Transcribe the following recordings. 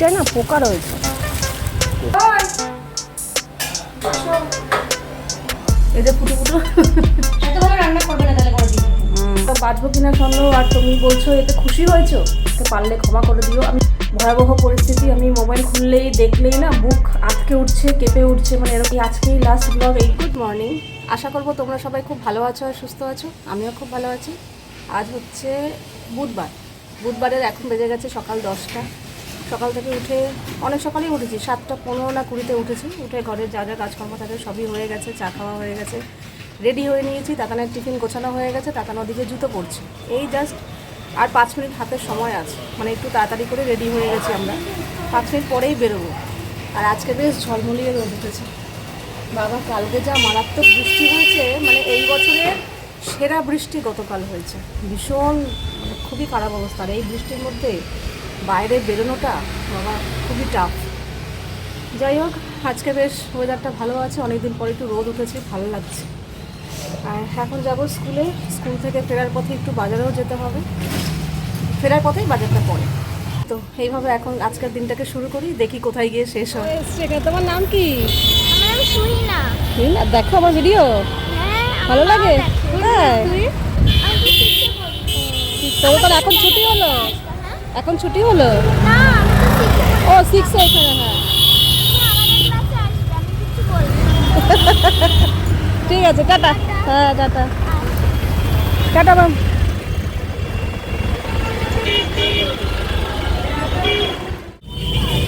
বড়িটায় না পোকা রয়েছে। এই ফুটো ফুটো। এত ভালো রান্না না তাহলে বাঁচবো কিনা সন্দেহ, আর তুমি বলছো এতে খুশি হয়েছো? তো পারলে ক্ষমা করে দিও। আমি ভয়াবহ পরিস্থিতি, আমি মোবাইল খুললেই, দেখলেই না বুক আটকে উঠছে, কেঁপে উঠছে মানে এরকম আজকেই লাস্ট ব্লগ এই? গুড মর্নিং আশা করব তোমরা সবাই খুব ভালো আছো আর সুস্থ আছো। আমিও খুব ভালো আছি। আজ হচ্ছে বুধবার। বুধবারের এখন বেজে গেছে সকাল দশটা। সকাল থেকে উঠে, অনেক সকালেই উঠেছি, সাতটা পনেরো না কুড়িতে উঠেছি। উঠে ঘরের যা যা কাজকর্ম থাকে সবই হয়ে গেছে, চা খাওয়া হয়ে গেছে। রেডি হয়ে নিয়েছি তাকানের টিফিন গোছানো হয়ে গেছে তাকানো ওদিকে জুতো পড়ছে এই জাস্ট আর পাঁচ মিনিট হাতের সময় আছে মানে একটু তাড়াতাড়ি করে রেডি হয়ে গেছি আমরা। পাঁচ মিনিট পরেই বেরোবো। আর আজকে বেশ ঝলমলিয়ে রোদ উঠেছে। বাবা, কালকে যা মারাত্মক বৃষ্টি হয়েছে মানে এই বছরের সেরা বৃষ্টি গতকাল হয়েছে। ভীষণ মানে খুবই খারাপ অবস্থা। এই বৃষ্টির মধ্যে বাইরে বেরোনোটা বাবা খুবই টাফ যাই হোক আজকে বেশ ওয়েদারটা ভালো আছে। অনেকদিন পরে একটু রোদ উঠেছে ভালো লাগছে। আর এখন যাব স্কুলে। স্কুল থেকে ফেরার পথে একটু বাজারেও যেতে হবে। ফেরার পথেই বাজারটা পড়ে। তো এইভাবে এখন আজকের দিনটাকে শুরু করি। দেখি কোথায় গিয়ে শেষ হয়। তোমার নাম কি? নাম দেখো আমার ভিডিও হ্যাঁ ভালো লাগে? হ্যাঁ। তো এখন ছুটি হলো? এখন ছুটি হলো? ও সিক্সে এখানে হ্যাঁ। ঠিক আছে টাটা। হ্যাঁ টাটা। টাটা ম্যাম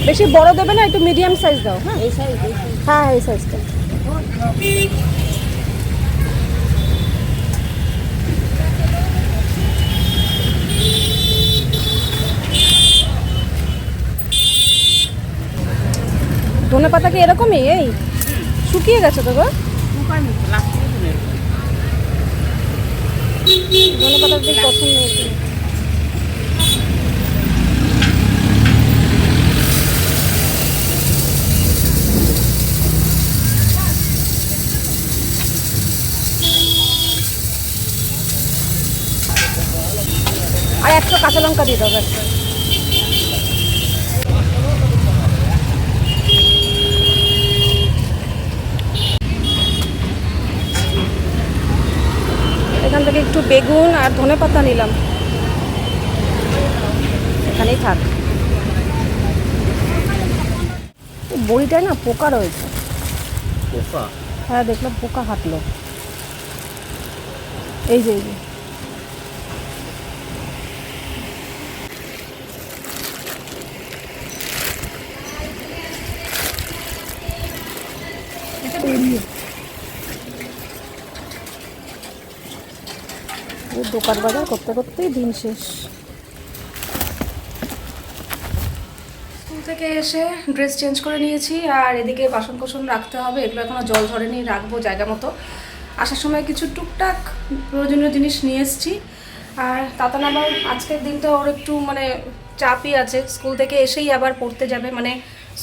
বেশি বড় দেবে না একটু মিডিয়াম সাইজ দাও হ্যাঁ? এই সাইজ হ্যাঁ এই সাইজটা ধনে পাতা কি এরকমই? এই, শুকিয়ে গেছে তো গো। পছন্দ আর একশো কাঁচা লঙ্কা দিয়ে দেবো একটা এখান থেকে একটু বেগুন আর ধনে পাতা নিলাম। এখানেই থাক। বড়িটায় না পোকা রয়েছে। পোকা? হ্যাঁ দেখলাম পোকা হাঁটলো। এই যে এই যে এই দোকান বাজার করতে করতেই দিন শেষ। স্কুল থেকে এসে ড্রেস চেঞ্জ করে নিয়েছি, আর এদিকে বাসন কোসন রাখতে হবে। এগুলো এখনও জল ঝরেনি, রাখব জায়গা মতো। আসার সময় কিছু টুকটাক প্রয়োজনীয় জিনিস নিয়ে এসেছি। আর তাতান আবার আজকের দিনটা ওর একটু মানে চাপই আছে। স্কুল থেকে এসেই আবার পড়তে যাবে। মানে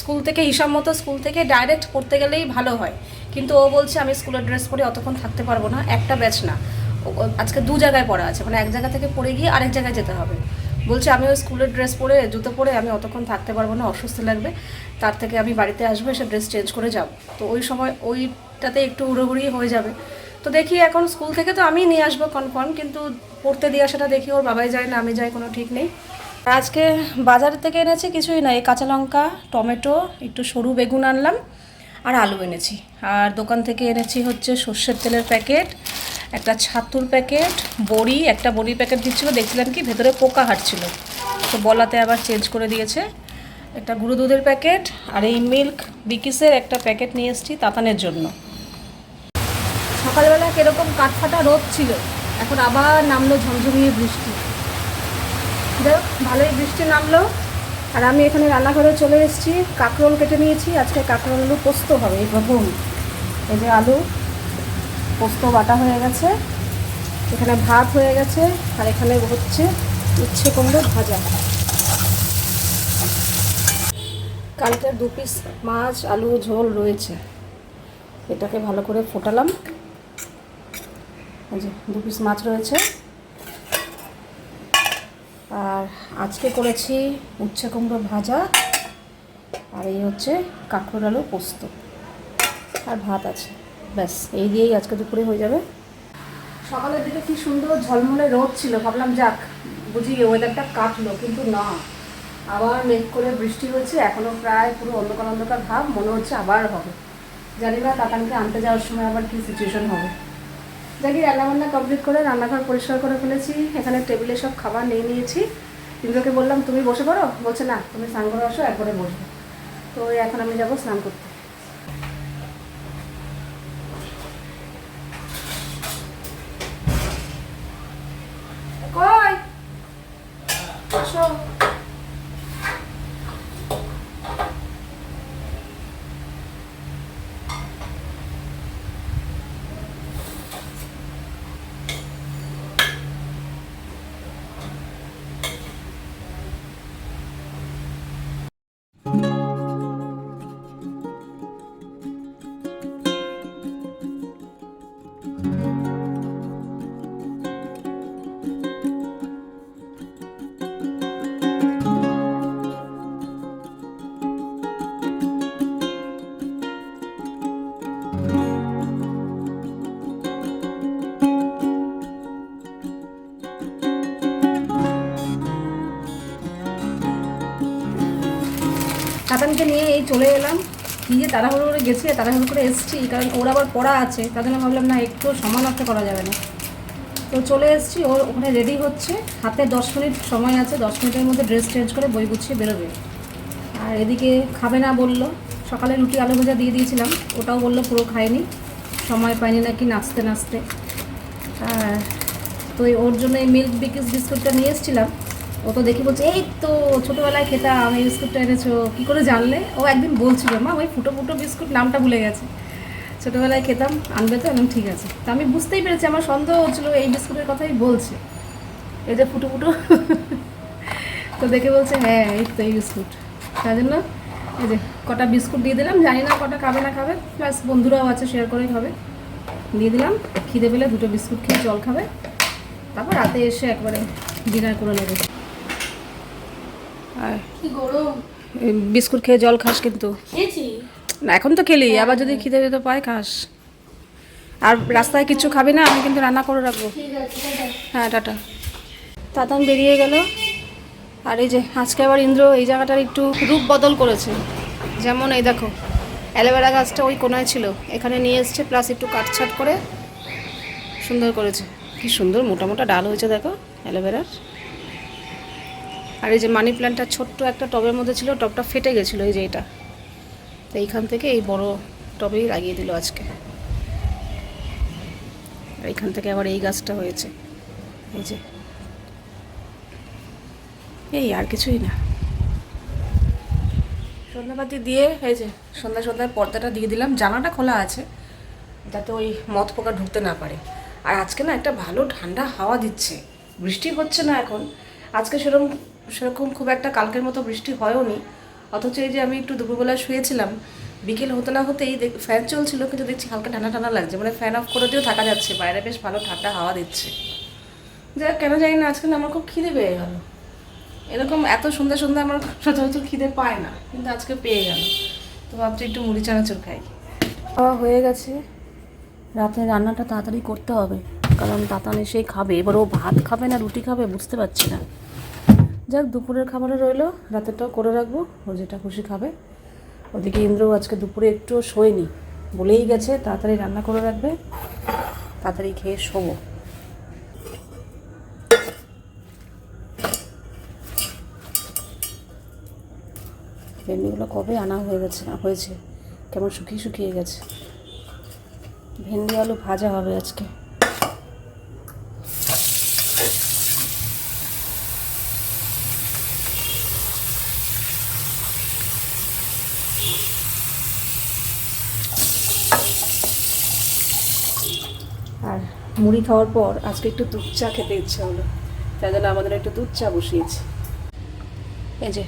স্কুল থেকে হিসাব মতো স্কুল থেকে ডাইরেক্ট পড়তে গেলেই ভালো হয়। কিন্তু ও বলছে, আমি স্কুলের ড্রেস পরে অতক্ষণ থাকতে পারব না। একটা ব্যাচ না। আজকে দু জায়গায় পড়া আছে মানে এক জায়গা থেকে পড়ে গিয়ে আরেক জায়গায় যেতে হবে। বলছে, আমি ওই স্কুলের ড্রেস পরে, জুতো পরে আমি অতক্ষণ থাকতে পারব না, অসুস্থ লাগবে। তার থেকে আমি বাড়িতে আসব, এসে ড্রেস চেঞ্জ করে যাব। তো ওই সময় ওইটাতে একটু উড়োহুড়ি হয়ে যাবে। তো দেখি এখন স্কুল থেকে তো আমি নিয়ে আসব কনফার্ম কিন্তু পড়তে দিয়ে আসাটা দেখি, ওর বাবাই যায় না, আমি যাই, কোনো ঠিক নেই। আজকে বাজার থেকে এনেছি, কিছুই না, এই কাঁচা লঙ্কা, টমেটো, একটু সরু বেগুন আনলাম, আর আলু এনেছি। আর দোকান থেকে এনেছি হচ্ছে সর্ষের তেলের প্যাকেট একটা ছাতুর প্যাকেট, বড়ি, একটা বড়ির প্যাকেট দিচ্ছিল, দেখছিলাম কি ভেতরে পোকা হাঁটছিল। তো বলাতে আবার চেঞ্জ করে দিয়েছে। একটা গুঁড়ো দুধের প্যাকেট আর এই মিল্ক বিকিসের একটা প্যাকেট নিয়ে এসেছি তাতানের জন্য। সকালবেলা কীরকম কাঠফাটা রোদ ছিল, এখন আবার নামলো ঝমঝমিয়ে বৃষ্টি। যাই ভালোই বৃষ্টি নামলো। আর আমি এখানে রান্নাঘরে চলে এসেছি, কাঁকরোল কেটে নিয়েছি, আজকে কাঁকরোল আলু পোস্ত হবে, এই প্রথম। এই যে আলু। পোস্ত বাটা হয়ে গেছে। এখানে ভাত হয়ে গেছে আর এখানে হচ্ছে উচ্ছে কুমড়ো ভাজা। কালকের দু পিস মাছ, আলু, ঝোল রয়েছে। এটাকে ভালো করে ফোটালাম। দু পিস মাছ রয়েছে। আর আজকে করেছি উচ্ছে কুমড়ো ভাজা আর এই হচ্ছে কাঁকড়োর আলু পোস্ত। আর ভাত আছে। ব্যাস, এই দিয়েই আজকে দুপুরে হয়ে যাবে। সকালের দিকে কি সুন্দর ঝলমলে রোদ ছিল, ভাবলাম যাক, বুঝি ওয়েদারটা কাটলো, কিন্তু না। আবার মেঘ করে বৃষ্টি হয়েছে এখনও প্রায় পুরো অন্ধকার অন্ধকার ভাব, মনে হচ্ছে আবার হবে। জানি না তাতানকে আনতে যাওয়ার সময় আবার কী সিচুয়েশন হবে। যাকে রান্নাবান্না কমপ্লিট করে, রান্নাঘর পরিষ্কার করে ফেলেছি, এখানে টেবিলে সব খাবার নিয়ে নিয়েছি। ইন্দ্রকে বললাম, তুমি বসে পড়ো? বলছে, না, তুমি স্নান করে আসো, একবারে বসবে। তো এখন আমি যাব স্নান করতে। কাতানকে নিয়ে এই চলে এলাম। কি যে তাড়াহুড়ো করে গেছি আর তাড়াহুড়ো করে এসেছি, কারণ ওর আবার পড়া আছে, তার জন্য ভাবলাম, না, একটু সময় নষ্ট করা যাবে না। তো চলে এসেছি, ওর ওখানে রেডি হচ্ছে। হাতে দশ মিনিট সময় আছে, দশ মিনিটের মধ্যে ড্রেস চেঞ্জ করে বই গুছিয়ে বেরোবে। আর এদিকে খাবে না বলল, সকালে রুটি আলু ভাজা দিয়ে দিয়েছিলাম, ওটাও বলল পুরো খায়নি, সময় পায়নি নাকি নাচতে নাচতে। আর তো ওর জন্য এই মিল্ক বিকিস বিস্কুটটা নিয়ে এসেছিলাম। ও তো দেখি বলছে, এই তো ছোটোবেলায় খেতাম, এই বিস্কুটটা এনেছো, কী করে জানলে? ও একদিন বলছিল, মা, ওই ফুটো ফুটো বিস্কুট নামটা ভুলে গেছে। ছোটোবেলায় খেতাম, আনবে তো এবং ঠিক আছে। তো আমি বুঝতেই পেরেছি, আমার সন্দেহ হচ্ছিল এই বিস্কুটের কথাই বলছে। এই যে ফুটো ফুটো। তো দেখে বলছে হ্যাঁ এই তো এই বিস্কুট। তাই জন্য এই যে কটা বিস্কুট দিয়ে দিলাম, জানি না কটা খাবে না খাবে, প্লাস বন্ধুরাও আছে শেয়ার করে খাবে। দিয়ে দিলাম, খিদে পেলে দুটো বিস্কুট খেয়ে জল খাবে। তারপর রাতে এসে একবারে ডিনার করে নেবে। আর কি গরম? বিস্কুট খেয়ে জল খাস কিন্তু। না এখন তো খেলি আবার যদি খিদে পেতে পায় খাস। আর রাস্তায় কিছু খাবি না আমি কিন্তু রান্না করে রাখব। হ্যাঁ টাটা। তাতান বেরিয়ে গেল। আর এই যে আজকে আবার ইন্দ্র এই জায়গাটার একটু রূপ বদল করেছে। যেমন এই দেখো অ্যালোভেরা গাছটা ওই কোনায় ছিল। এখানে নিয়ে এসছে প্লাস একটু কাটছাট করে সুন্দর করেছে। কি সুন্দর মোটা মোটা ডাল হয়েছে দেখো অ্যালোভেরার। আর এই যে মানি প্ল্যান্টটা ছোট্ট একটা টবের মধ্যে ছিল, টবটা ফেটে গেছিল এই যে এটা। তো এইখান থেকে এই বড় টবেই লাগিয়ে দিল আজকে। এইখান থেকে আবার এই গাছটা হয়েছে। এই যে। এই আর কিছুই না। সন্ধ্যাবাতি দিয়ে এই যে সন্ধ্যা সন্ধ্যায় পর্দাটা দিয়ে দিলাম। জানাটা খোলা আছে, যাতে ওই মদ পোকা ঢুকতে না পারে। আর আজকে না একটা ভালো ঠান্ডা হাওয়া দিচ্ছে। বৃষ্টি হচ্ছে না এখন। আজকে সেরকম সেরকম খুব একটা কালকের মতো বৃষ্টি হয়ও নি অথচ এই যে আমি একটু দুপুরবেলা শুয়েছিলাম, বিকেল হতে না হতেই ফ্যান চলছিল, কিন্তু দেখছি হালকা ঠান্ডা ঠান্ডা লাগছে। মানে ফ্যান অফ করে দিয়েও থাকা যাচ্ছে, বাইরে বেশ ভালো ঠান্ডা হাওয়া দিচ্ছে। যাক, কেন জানি না আজকে আমার খুব খিদে পেয়ে গেল। এরকম এত সন্ধ্যা সন্ধ্যা আমার সচরাচর খিদে পায় না, কিন্তু আজকে পেয়ে গেল। তো ভাবছি একটু মুড়ি, চানাচুর খাই। খাওয়া হয়ে গেছে। রাতে রান্নাটা তাড়াতাড়ি করতে হবে, কারণ তাতান এসেই খাবে এবার ও ভাত খাবে না, রুটি খাবে, বুঝতে পারছি না। যাক, দুপুরের খাবারে রইল, রাতেরটাও করে রাখব, ও যেটা খুশি খাবে। ওদিকে ইন্দ্রও আজকে দুপুরে একটুও শোয়নি, বলেই গেছে তাড়াতাড়ি রান্না করে রাখবে, তাড়াতাড়ি খেয়ে শোবো। ভেন্ডিগুলো কবে আনা হয়ে গেছে, হয়েছে, কেমন শুকিয়ে শুকিয়ে গেছে। ভেন্ডি আলু ভাজা হবে আজকে। আর মুড়ি খাওয়ার পর আজকে একটু দুধ চা খেতে ইচ্ছা হলো। তাই জন্য আমাদের একটু দুধ চা বসিয়েছি। এই যে,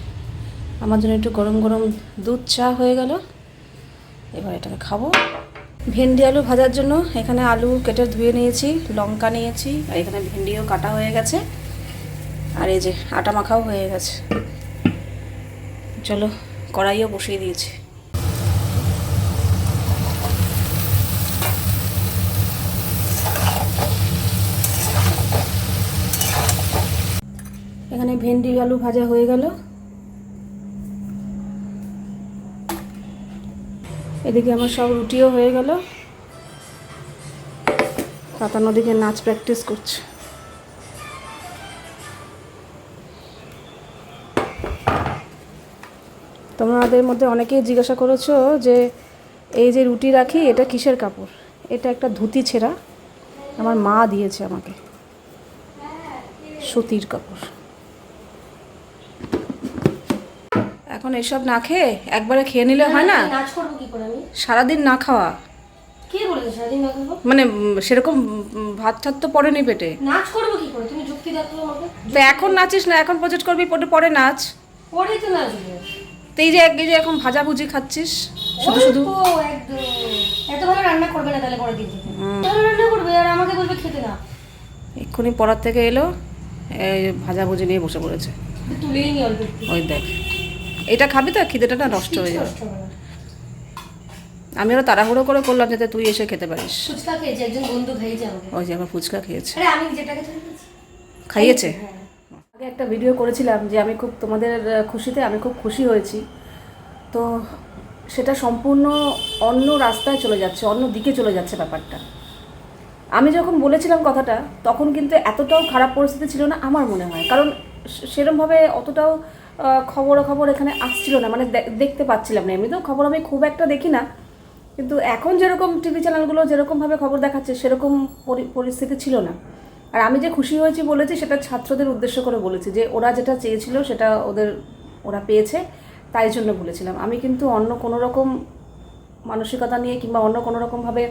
আমার জন্য একটু গরম গরম দুধ চা হয়ে গেল। এবার এটাকে খাব। ভেন্ডি আলু ভাজার জন্য এখানে আলু কেটে ধুয়ে নিয়েছি, লঙ্কা নিয়েছি, আর এখানে ভেন্ডিও কাটা হয়ে গেছে। আর এই যে, আটা মাখাও হয়ে গেছে। চলো কড়াইও বসিয়ে দিয়েছি। এখানে ভেন্ডি আলু ভাজা হয়ে গেল। এদিকে আমার সব রুটিও হয়ে গেল। পাতান ওদিকে নাচ প্র্যাকটিস করছে। তোমাদের মধ্যে অনেকেই জিজ্ঞাসা করেছ যে এই যে রুটি রাখি এটা কিসের কাপড়? এটা একটা ধুতি ছেঁড়া। আমার মা দিয়েছে আমাকে। সুতির কাপড়। এখন এসব না খেয়ে একবারে খেয়ে নিলে হয় না? সারাদিন না খাওয়া। মানে সেরকম ভাত টাত তো পড়েনি পেটে। নাচ করব কি করে? তুমি যুক্তি তো এখন নাচিস না এখন প্রজেক্ট করবি পরে পরে নাচ। পরেই তো নাচবে। তো এই যে এক এই যে এখন ভাজাভুজি খাচ্ছিস? শুধু শুধু? এত ভালো রান্না করবে না তাহলে পরে দিন ভালো রান্না করবে আর আমাকে বলবে খেতে না এক্ষুনি পড়ার থেকে এলো এই ভাজাভুজি নিয়ে বসে পড়েছে। ওই দেখ। এটা খাবি তো? খিদেটা না নষ্ট হয়ে যাবে। আমি আরও তাড়াহুড়ো করে করলাম যাতে তুই এসে খেতে পারিস। ফুচকা খেয়েছে একজন বন্ধু খাইয়েছে ওই যে আবার ফুচকা খেয়েছে। আরে আমি যেটাকে খাইয়েছে? হ্যাঁ। একটা ভিডিও করেছিলাম যে আমি খুব তোমাদের খুশিতে আমি খুব খুশি হয়েছি। তো সেটা সম্পূর্ণ অন্য রাস্তায় চলে যাচ্ছে, অন্য দিকে চলে যাচ্ছে ব্যাপারটা। আমি যখন বলেছিলাম কথাটা, তখন কিন্তু এতটাও খারাপ পরিস্থিতি ছিল না আমার মনে হয়। কারণ সেরমভাবে অতটাও খবরাখবর এখানে আসছিল না। মানে দেখতে পাচ্ছিলাম না এমনিতেও খবর আমি খুব একটা দেখি না। কিন্তু এখন যেরকম টিভি চ্যানেলগুলো যেরকমভাবে খবর দেখাচ্ছে, সেরকম পরি- পরিস্থিতি ছিল না। আর আমি যে খুশি হয়েছি বলেছি, সেটা ছাত্রদের উদ্দেশ্য করে বলেছি যে ওরা যেটা চেয়েছিল সেটা ওদের, ওরা পেয়েছে, তাই জন্য বলেছিলাম। আমি কিন্তু অন্য কোনো রকম মানসিকতা নিয়ে কিংবা অন্য কোনো রকমভাবে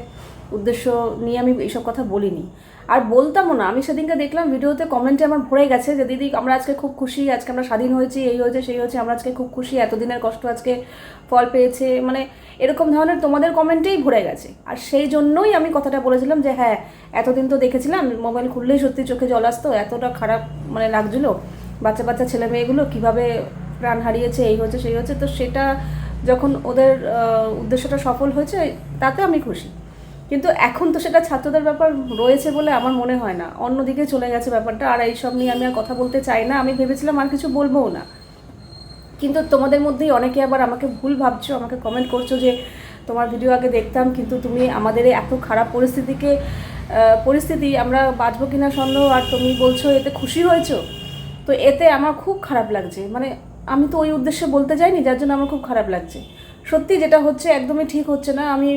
উদ্দেশ্য নিয়ে আমি এইসব কথা বলিনি। আর বলতামও না। আমি সেদিনকে দেখলাম ভিডিওতে কমেন্টে আমার ভরে গেছে যে, দিদি, আমরা আজকে খুব খুশি, আজকে আমরা স্বাধীন হয়েছি, এই হয়েছে, সেই হয়েছে, আমরা আজকে খুব খুশি, এতদিনের কষ্ট আজকে ফল পেয়েছে। মানে এরকম ধরনের তোমাদের কমেন্টেই ভরে গেছে। আর সেই জন্যই আমি কথাটা বলেছিলাম যে হ্যাঁ এতদিন তো দেখেছিলাম, মোবাইল খুললেই সত্যি চোখে জল আসতো, এতটা খারাপ মানে লাগছিল, বাচ্চা বাচ্চা ছেলে মেয়েগুলো কীভাবে প্রাণ হারিয়েছে, এই হয়েছে, সেই হচ্ছে তো সেটা যখন ওদের উদ্দেশ্যটা সফল হয়েছে তাতে আমি খুশি। কিন্তু এখন তো সেটা ছাত্রদের ব্যাপার রয়েছে বলে আমার মনে হয় না। অন্যদিকে চলে গেছে ব্যাপারটা, আর এইসব নিয়ে আমি আর কথা বলতে চাই না। আমি ভেবেছিলাম আর কিছু বলবোও না। কিন্তু তোমাদের মধ্যেই অনেকে আবার আমাকে ভুল ভাবছ, আমাকে কমেন্ট করছ যে তোমার ভিডিও আগে দেখতাম, কিন্তু তুমি আমাদের এত খারাপ পরিস্থিতিকে পরিস্থিতি আমরা বাঁচবো কিনা সন্দেহ, আর তুমি বলছো এতে খুশি হয়েছো? তো এতে আমার খুব খারাপ লাগছে। মানে আমি তো ওই উদ্দেশ্যে বলতে যাইনি, যার জন্য আমার খুব খারাপ লাগছে। সত্যি যেটা হচ্ছে একদমই ঠিক হচ্ছে না। আমি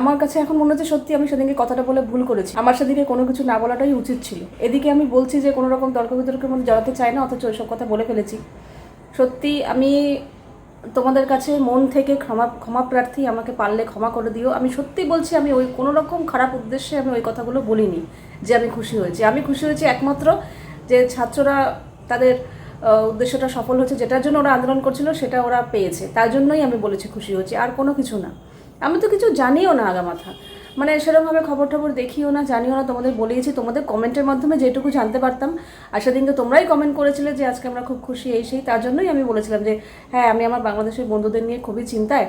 আমার কাছে এখন মনে হচ্ছে সত্যি আমি সেদিনকে কথাটা বলে ভুল করেছি। আমার সেদিকে কোনো কিছু না বলাটাই উচিত ছিল। এদিকে আমি বলছি যে কোনো রকম তর্ক বিতর্কের মধ্যে জড়াতে চাই না, অথচ ওইসব কথা বলে ফেলেছি। সত্যি আমি তোমাদের কাছে মন থেকে ক্ষমা ক্ষমা প্রার্থী, আমাকে পারলে ক্ষমা করে দিও। আমি সত্যি বলছি, আমি ওই কোনো রকম খারাপ উদ্দেশ্যে আমি ওই কথাগুলো বলিনি যে আমি খুশি হয়েছি। আমি খুশি হয়েছি একমাত্র যে ছাত্ররা তাদের উদ্দেশ্যটা সফল হচ্ছে, যেটার জন্য ওরা আন্দোলন করছিল, সেটা ওরা পেয়েছে। তার জন্যই আমি বলেছি খুশি হয়েছি, আর কোনো কিছু না। আমি তো কিছু জানিও না আগা মাথা মানে সেরকমভাবে খবর টবর দেখিও না, জানিও না, তোমাদের বলিয়েছি তোমাদের কমেন্টের মাধ্যমে যেটুকু জানতে পারতাম। আর সেদিনকে তোমরাই কমেন্ট করেছিলে যে আজকে আমরা খুব খুশি এই সেই, তার জন্যই আমি বলেছিলাম যে হ্যাঁ আমি আমার বাংলাদেশের বন্ধুদের নিয়ে খুবই চিন্তায়।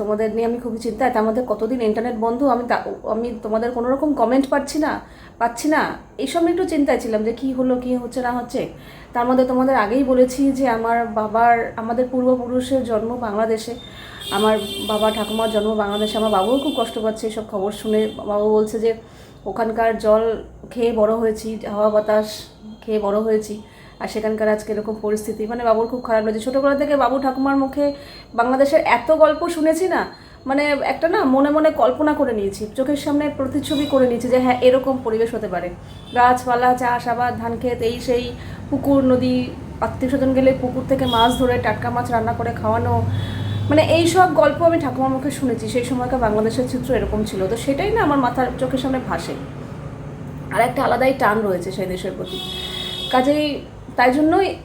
তোমাদের নিয়ে আমি খুবই চিন্তায়, তার মধ্যে কতদিন ইন্টারনেট বন্ধ, আমি আমি তোমাদের কোনো রকম কমেন্ট পাচ্ছি না পাচ্ছি না। এইসব নিয়ে একটু চিন্তায় ছিলাম যে কী হলো, কী হচ্ছে, না হচ্ছে। তার মধ্যে তোমাদের আগেই বলেছি যে আমার বাবার, আমাদের পূর্বপুরুষের জন্ম বাংলাদেশে। আমার বাবা ঠাকুমার জন্ম বাংলাদেশে। আমার বাবুও খুব কষ্ট পাচ্ছে এইসব খবর শুনে। বাবু বলছে যে, ওখানকার জল খেয়ে বড় হয়েছি, হাওয়া বাতাস খেয়ে বড় হয়েছি। আর সেখানকার আজকে এরকম পরিস্থিতি। মানে বাবুর খুব খারাপ লাগছে। ছোটোবেলা থেকে বাবু ঠাকুমার মুখে বাংলাদেশের এত গল্প শুনেছি না মানে একটা না মনে মনে কল্পনা করে নিয়েছি, চোখের সামনে প্রতিচ্ছবি করে নিয়েছি যে হ্যাঁ এরকম পরিবেশ হতে পারে। গাছপালা চাষাবাদ ধান ক্ষেত, এই সেই পুকুর, নদী, আত্মীয় স্বজন গেলে পুকুর থেকে মাছ ধরে টাটকা মাছ রান্না করে খাওয়ানো মানে এই সব গল্প আমি ঠাকুমার মুখে শুনেছি। সেই সময়কার বাংলাদেশের চিত্র এরকম ছিল। তো সেটাই না আমার মাথার চোখের সামনে ভাসে। আর একটা আলাদাই টান রয়েছে সেই দেশের প্রতি। কাজেই তাই জন্যই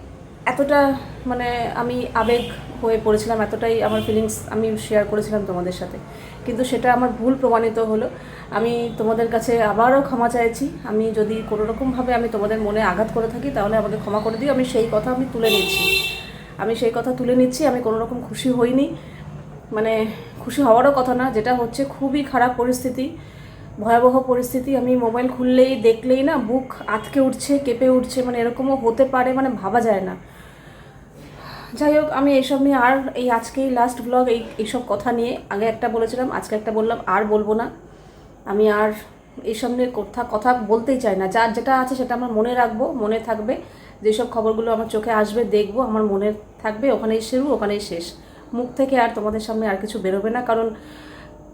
এতটা মানে আমি আবেগ হয়ে পড়েছিলাম, এতটাই আমার ফিলিংস আমি শেয়ার করেছিলাম তোমাদের সাথে। কিন্তু সেটা আমার ভুল প্রমাণিত হলো। আমি তোমাদের কাছে আবারও ক্ষমা চাইছি। আমি যদি কোনো রকমভাবে আমি তোমাদের মনে আঘাত করে থাকি, তাহলে আমাকে ক্ষমা করে দিও। আমি সেই কথা আমি তুলে নিচ্ছি। আমি সেই কথা তুলে নিচ্ছি। আমি কোনো রকম খুশি হইনি। মানে খুশি হওয়ারও কথা না। যেটা হচ্ছে খুবই খারাপ পরিস্থিতি। ভয়াবহ পরিস্থিতি। আমি মোবাইল খুললেই, দেখলেই না বুক আতকে উঠছে, কেঁপে উঠছে মানে এরকমও হতে পারে মানে ভাবা যায় না। যাই হোক, আমি এইসব নিয়ে আর এই আজকেই লাস্ট ব্লগ এই, এইসব কথা নিয়ে আগে একটা বলেছিলাম, আজকে একটা বললাম, আর বলব না। আমি আর এইসব নিয়ে কথা কথা বলতেই চাই না। যার যেটা আছে সেটা আমার মনে রাখব, মনে থাকবে। যেসব খবরগুলো আমার চোখে আসবে, দেখব, আমার মনে থাকবে, ওখানেই শুরু, ওখানেই শেষ। মুখ থেকে আর তোমাদের সামনে আর কিছু বেরোবে না, কারণ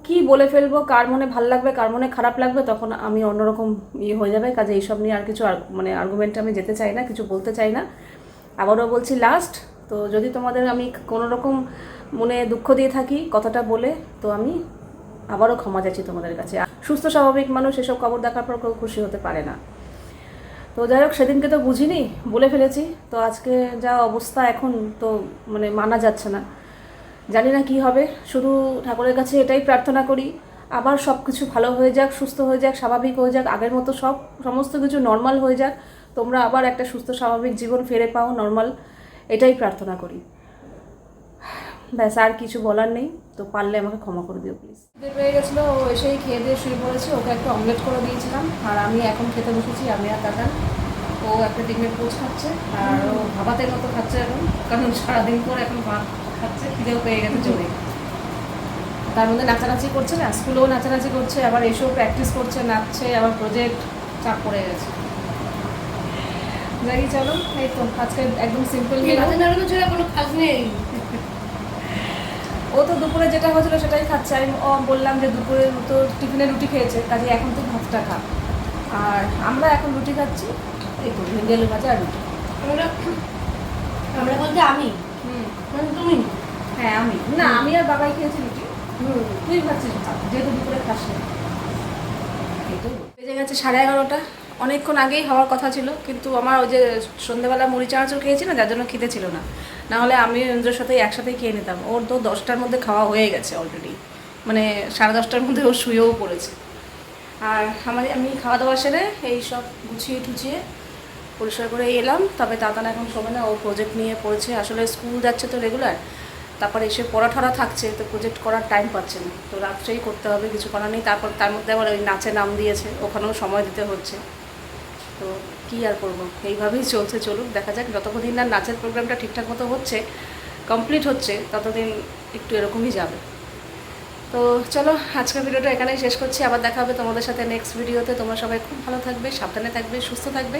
কি বলে ফেলব, কার মনে ভালো লাগবে, কার মনে খারাপ লাগবে, তখন আমি অন্যরকম ইয়ে হয়ে যাবে। কাজে এইসব নিয়ে আর কিছু মানে আর্গুমেন্টে আমি যেতে চাই না, কিছু বলতে চাই না। আবারও বলছি লাস্ট তো যদি তোমাদের আমি কোনো রকম মনে দুঃখ দিয়ে থাকি, কথাটা বলে, তো আমি আবারও ক্ষমা চাইছি তোমাদের কাছে। সুস্থ, স্বাভাবিক মানুষ এসব খবর দেখার পর কেউ খুশি হতে পারে না। তো যাই হোক, সেদিনকে তো বুঝিনি, বলে ফেলেছি। তো আজকে যা অবস্থা এখন, তো মানে মানা যাচ্ছে না। জানি না কি হবে। শুধু ঠাকুরের কাছে এটাই প্রার্থনা করি, আবার সব কিছু ভালো হয়ে যাক, সুস্থ হয়ে যাক, স্বাভাবিক হয়ে যাক, আগের মতো সব, সমস্ত কিছু নর্মাল হয়ে যাক, তোমরা আবার একটা সুস্থ, স্বাভাবিক জীবন ফিরে পাও নর্মাল এটাই প্রার্থনা করি। ব্যাস, আর কিছু বলার নেই, তো পারলে আমাকে ক্ষমা করে দিও প্লিজ পেয়ে গেছিল, ও এসেই খেয়ে দিয়ে শুয়ে পড়েছে, ওকে একটা অমলেট করে দিয়েছিলাম, আর আমি এখন খেতে বসেছি, আমি আর কাকা ও একটা ডিমের পোচ খাচ্ছে, আর ও ভাবাতের মতো খাচ্ছে এখন, কারণ সারাদিন পর এখন ভাত। খাচ্ছে খিদেও পেয়ে গেছে জোরে তার মধ্যে নাচানাচি করছে না স্কুলেও নাচানাচি করছে আবার এসেও প্র্যাকটিস করছে নাচছে আবার প্রজেক্ট চাপ পড়ে গেছে। যাই চলো এই তো আজকে একদম সিম্পল কোনো কাজ নেই। ও তো দুপুরে যেটা হয়েছিল সেটাই খাচ্ছে। আমি ও বললাম যে দুপুরে তো টিফিনে রুটি খেয়েছে কাজে এখন তো ভাতটা খা। আর আমরা এখন রুটি খাচ্ছি এই তো আলু ভাজা আর রুটি। আমরা আমরা বলতে আমি। তুমি? হ্যাঁ আমি। না আমি আর বাবাই খেয়েছি রুটি হুম। তুই খাচ্ছিস যেহেতু দুপুরে খাস না। বেজে গেছে সাড়ে এগারোটা। অনেকক্ষণ আগেই হওয়ার কথা ছিল কিন্তু আমার ওই যে সন্ধ্যেবেলা মুড়ি চানাচুর খেয়েছি না যার জন্য খিদে ছিল না। না হলে আমি ওদের সাথে একসাথেই খেয়ে নিতাম। ওর তো দশটার মধ্যে খাওয়া হয়ে গেছে অলরেডি মানে সাড়ে দশটার মধ্যে ও শুয়েও পড়েছে। আর আমার আমি খাওয়া দাওয়া সেরে এই সব গুছিয়ে টুছিয়ে পরিষ্কার করে এলাম। তবে তাতানা এখন শোবে না, ও প্রজেক্ট নিয়ে পড়েছে। আসলে স্কুল যাচ্ছে তো রেগুলার তারপর এসে পড়া ঠড়া থাকছে, তো প্রজেক্ট করার টাইম পাচ্ছে না। তো রাত্রেই করতে হবে, কিছু করার নেই। তারপর তার মধ্যে আবার ওই নাচে নাম দিয়েছে, ওখানেও সময় দিতে হচ্ছে। তো কী আর করব? এইভাবেই চলছে, চলুক, দেখা যাক। যতক্ষণ না নাচের প্রোগ্রামটা ঠিকঠাক মতো হচ্ছে কমপ্লিট হচ্ছে, ততদিন একটু এরকমই যাবে। তো চলো, আজকের ভিডিওটা এখানেই শেষ করছি। আবার দেখা হবে তোমাদের সাথে নেক্সট ভিডিওতে তোমরা সবাই খুব ভালো থাকবে, সাবধানে থাকবে, সুস্থ থাকবে।